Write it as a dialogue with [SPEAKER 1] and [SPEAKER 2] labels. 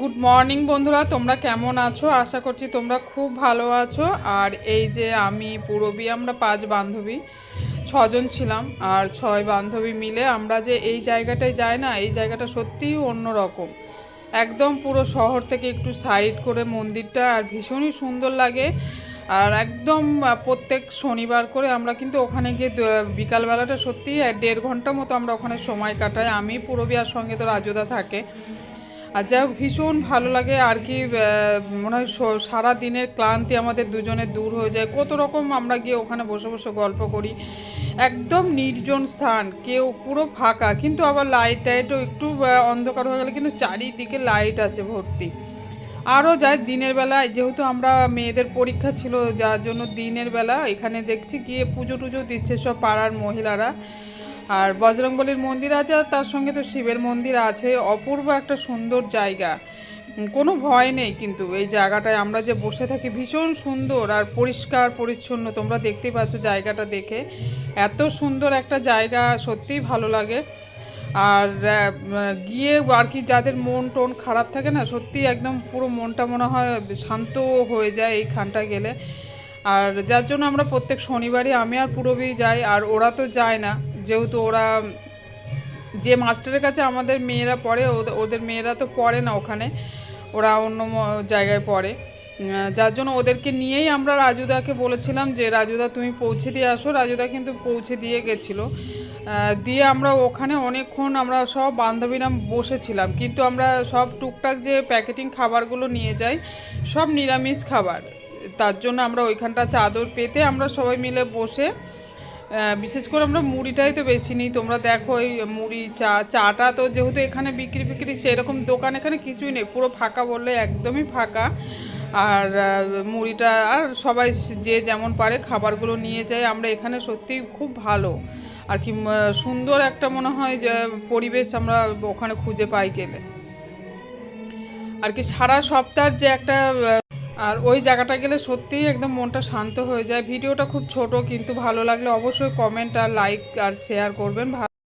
[SPEAKER 1] Good morning বন্ধুরা, তোমরা কেমন আছো? আশা করছি তোমরা খুব ভালো আছো। আর এই যে আমি পুরবী, আমরা পাঁচ বান্ধবী, ছজন ছিলাম। আর ছয় বান্ধবী মিলে আমরা যে এই জায়গাটায় যাই না, এই জায়গাটা সত্যিই অন্যরকম। একদম পুরো শহর থেকে একটু সাইড করে মন্দিরটা, আর ভীষণই সুন্দর লাগে। আর একদম প্রত্যেক শনিবার করে আমরা কিন্তু ওখানে গিয়ে বিকালবেলাটা সত্যিই দেড় ঘণ্টা মতো আমরা ওখানে সময় কাটাই। আমি পুরবিয়ার সঙ্গে তো রাজুদা থাকে। আর যাই হোক, ভীষণ ভালো লাগে আর কি মনে হয় সারা দিনের ক্লান্তি আমাদের দুজনের দূর হয়ে যায়। কত রকম আমরা গিয়ে ওখানে বসে বসে গল্প করি। একদম নির্জন স্থান, কেউ পুরো ফাঁকা, কিন্তু আবার লাইট টাইটও একটু অন্ধকার হয়ে গেলে কিন্তু চারিদিকে লাইট আছে ভর্তি। আরও যাই, দিনের বেলা যেহেতু আমরা মেয়েদের পরীক্ষা ছিল, যার জন্য দিনের বেলা এখানে দেখছি গিয়ে পুজো টুজো দিচ্ছে সব পাড়ার মহিলারা। আর বজরংবলীর মন্দির আছে, আর তার সঙ্গে তো শিবের মন্দির আছে। অপূর্ব একটা সুন্দর জায়গা। কোনো ভয় নেই কিন্তু এই জায়গাটায়। আমরা যে বসে থাকি ভীষণ সুন্দর আর পরিষ্কার, পরিচ্ছন্ন। তোমরা দেখতেই পাচ্ছ জায়গাটা দেখে। এত সুন্দর একটা জায়গা, সত্যিই ভালো লাগে। আর গিয়ে আর কি যাদের মন টোন খারাপ থাকে না সত্যি একদম পুরো মনটা মনে হয় শান্ত হয়ে যায় এইখানটা গেলে। আর যার জন্য আমরা প্রত্যেক শনিবারই আমি আর পুরবী যাই, আর ওরা তো যায় না। যেহেতু ওরা, যে মাস্টারের কাছে আমাদের মেয়েরা পড়ে ওদের- মেয়েরা তো পড়ে না ওখানে, ওরা অন্য জায়গায় পড়ে। যার জন্য ওদেরকে নিয়েই আমরা রাজুদাকে বলেছিলাম যে, রাজুদা, তুমি পৌঁছে দিয়ে আসো। রাজুদা কিন্তু পৌঁছে দিয়ে গেছিল। দিয়ে আমরা ওখানে অনেকক্ষণ আমরা সব বান্ধবীরা বসেছিলাম। কিন্তু আমরা সব টুকটাক যে প্যাকেটিং খাবারগুলো নিয়ে যাই, সব নিরামিষ খাবার। তার জন্য আমরা ওইখানটা চাদর পেতে আমরা সবাই মিলে বসে বিশেষ করে আমরা মুড়িটাই তো বেশি নিই। তোমরা দেখো এই মুড়ি, চা, চাটা তো যেহেতু এখানে বিক্রি বিক্রি সেরকম দোকান এখানে কিছুই নেই। পুরো ফাঁকা বললে একদমই ফাঁকা। আর মুড়িটা আর সবাই যে যেমন পারে খাবারগুলো নিয়ে যায়। আমরা এখানে সত্যিই খুব ভালো। আর কি সুন্দর একটা মনে হয় যে পরিবেশ আমরা ওখানে খুঁজে পাই গেলে। আর কি সারা সপ্তাহের যে একটা আর ওই জায়গাটা গেলে সত্যিই একদম মনটা শান্ত হয়ে যায়। ভিডিওটা খুব ছোট, কিন্তু ভালো লাগলে অবশ্যই কমেন্ট আর লাইক আর শেয়ার করবেন।